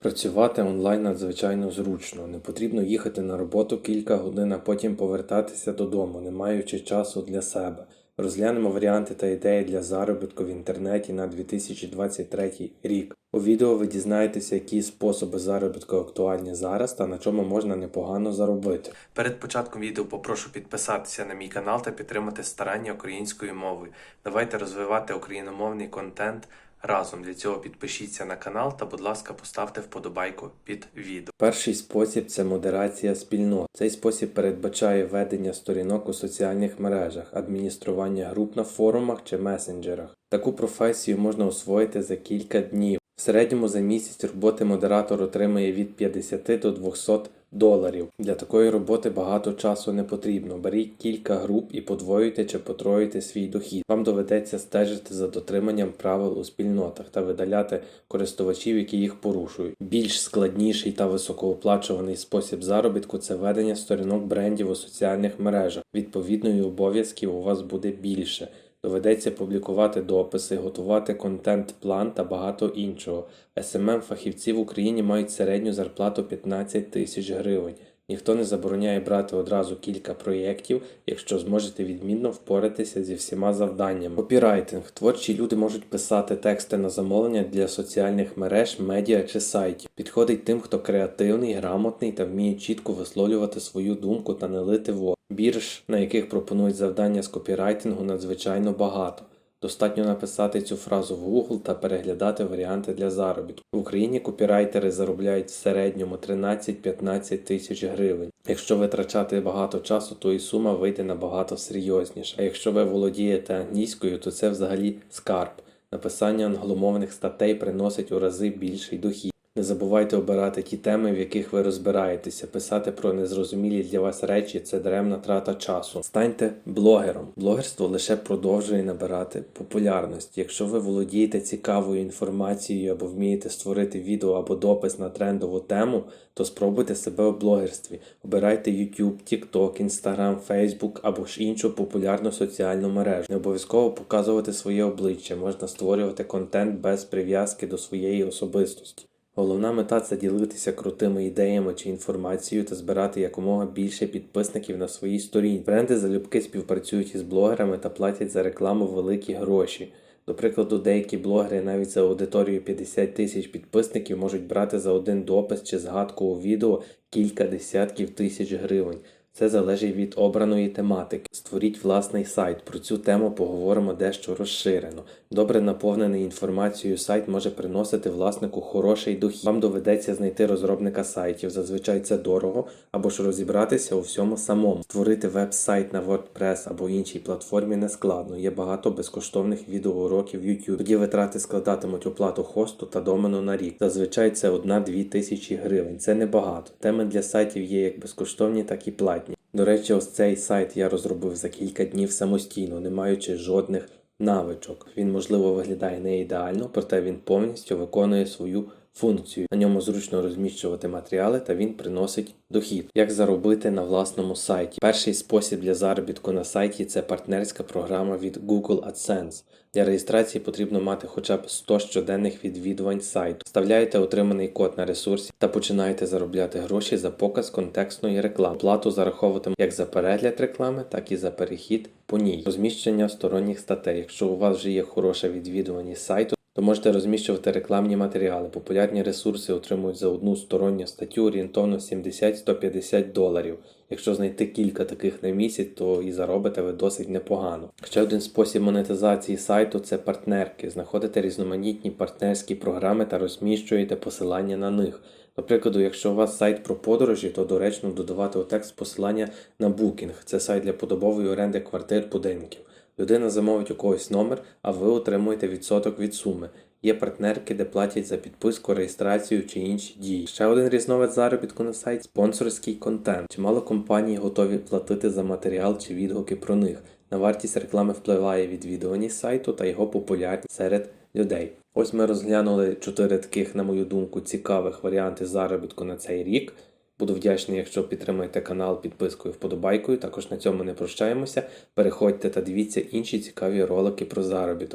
Працювати онлайн надзвичайно зручно. Не потрібно їхати на роботу кілька годин, а потім повертатися додому, не маючи часу для себе. Розглянемо варіанти та ідеї для заробітку в інтернеті на 2023 рік. У відео ви дізнаєтеся, які способи заробітку актуальні зараз та на чому можна непогано заробити. Перед початком відео попрошу підписатися на мій канал та підтримати старання українською мовою. Давайте розвивати україномовний контент разом. Для цього підпишіться на канал та, будь ласка, поставте вподобайку під відео. Перший спосіб це модерація спільнот. Цей спосіб передбачає ведення сторінок у соціальних мережах, адміністрування груп на форумах чи месенджерах. Таку професію можна освоїти за кілька днів. В середньому за місяць роботи модератор отримує від 50 до 200 доларів. Для такої роботи багато часу не потрібно. Беріть кілька груп і подвоюйте чи потроюйте свій дохід. Вам доведеться стежити за дотриманням правил у спільнотах та видаляти користувачів, які їх порушують. Більш складніший та високооплачуваний спосіб заробітку це ведення сторінок брендів у соціальних мережах. Відповідно, і обов'язків у вас буде більше. Доведеться публікувати дописи, готувати контент-план та багато іншого. СММ фахівці в Україні мають середню зарплату 15 тисяч гривень. Ніхто не забороняє брати одразу кілька проєктів, якщо зможете відмінно впоратися зі всіма завданнями. Копірайтинг. Творчі люди можуть писати тексти на замовлення для соціальних мереж, медіа чи сайтів. Підходить тим, хто креативний, грамотний та вміє чітко висловлювати свою думку та не лити воду. Бірж, на яких пропонують завдання з копірайтингу, надзвичайно багато. Достатньо написати цю фразу в Google та переглядати варіанти для заробітку. В Україні копірайтери заробляють в середньому 13-15 тисяч гривень. Якщо витрачати багато часу, то і сума вийде набагато серйозніше. А якщо ви володієте англійською, то це взагалі скарб. Написання англомовних статей приносить у рази більший дохід. Не забувайте обирати ті теми, в яких ви розбираєтеся. Писати про незрозумілі для вас речі це даремна трата часу. Станьте блогером. Блогерство лише продовжує набирати популярність. Якщо ви володієте цікавою інформацією або вмієте створити відео або допис на трендову тему, то спробуйте себе у блогерстві. Обирайте YouTube, TikTok, Instagram, Facebook або ж іншу популярну соціальну мережу. Не обов'язково показувати своє обличчя, можна створювати контент без прив'язки до своєї особистості. Головна мета це ділитися крутими ідеями чи інформацією та збирати якомога більше підписників на своїй сторінці. Бренди залюбки співпрацюють із блогерами та платять за рекламу великі гроші. До прикладу, деякі блогери навіть за аудиторію 50 тисяч підписників можуть брати за один допис чи згадку у відео кілька десятків тисяч гривень. Це залежить від обраної тематики. Створіть власний сайт. Про цю тему поговоримо дещо розширено. Добре наповнений інформацією сайт може приносити власнику хороший дохід. Вам доведеться знайти розробника сайтів. Зазвичай це дорого, або ж розібратися у всьому самому. Створити веб-сайт на WordPress або іншій платформі не складно. Є багато безкоштовних відеоуроків YouTube. Тоді витрати складатимуть оплату хосту та домену на рік. Зазвичай це 1-2 тисячі гривень. Це небагато. Теми для сайтів є як безкоштовні, так і платні. До речі, ось цей сайт я розробив за кілька днів самостійно, не маючи жодних навичок. Він, можливо, виглядає не ідеально, проте він повністю виконує свою функцію. На ньому зручно розміщувати матеріали та він приносить дохід. Як заробити на власному сайті? Перший спосіб для заробітку на сайті це партнерська програма від Google AdSense. Для реєстрації потрібно мати хоча б 100 щоденних відвідувань сайту. Вставляєте отриманий код на ресурсі та починаєте заробляти гроші за показ контекстної реклами. Плату зараховуватиме як за перегляд реклами, так і за перехід по ній. Розміщення сторонніх статей. Якщо у вас вже є хороша відвідуваність сайту, то можете розміщувати рекламні матеріали. Популярні ресурси отримують за одну сторонню статтю орієнтовно 70-150 доларів. Якщо знайти кілька таких на місяць, то і заробите ви досить непогано. Ще один спосіб монетизації сайту це партнерки. Знаходите різноманітні партнерські програми та розміщуєте посилання на них. До прикладу, якщо у вас сайт про подорожі, то доречно додавати у текст посилання на Booking. Це сайт для подобової оренди квартир будинків. Людина замовить у когось номер, а ви отримуєте відсоток від суми. Є партнерки, де платять за підписку, реєстрацію чи інші дії. Ще один різновид заробітку на сайт спонсорський контент. Чимало компаній готові платити за матеріал чи відгуки про них. На вартість реклами впливає відвідуваність сайту та його популярність серед людей. Ось ми розглянули чотири таких, на мою думку, цікавих варіанти заробітку на цей рік. Буду вдячний, якщо підтримаєте канал підпискою, вподобайкою. Також на цьому не прощаємося. Переходьте та дивіться інші цікаві ролики про заробіток.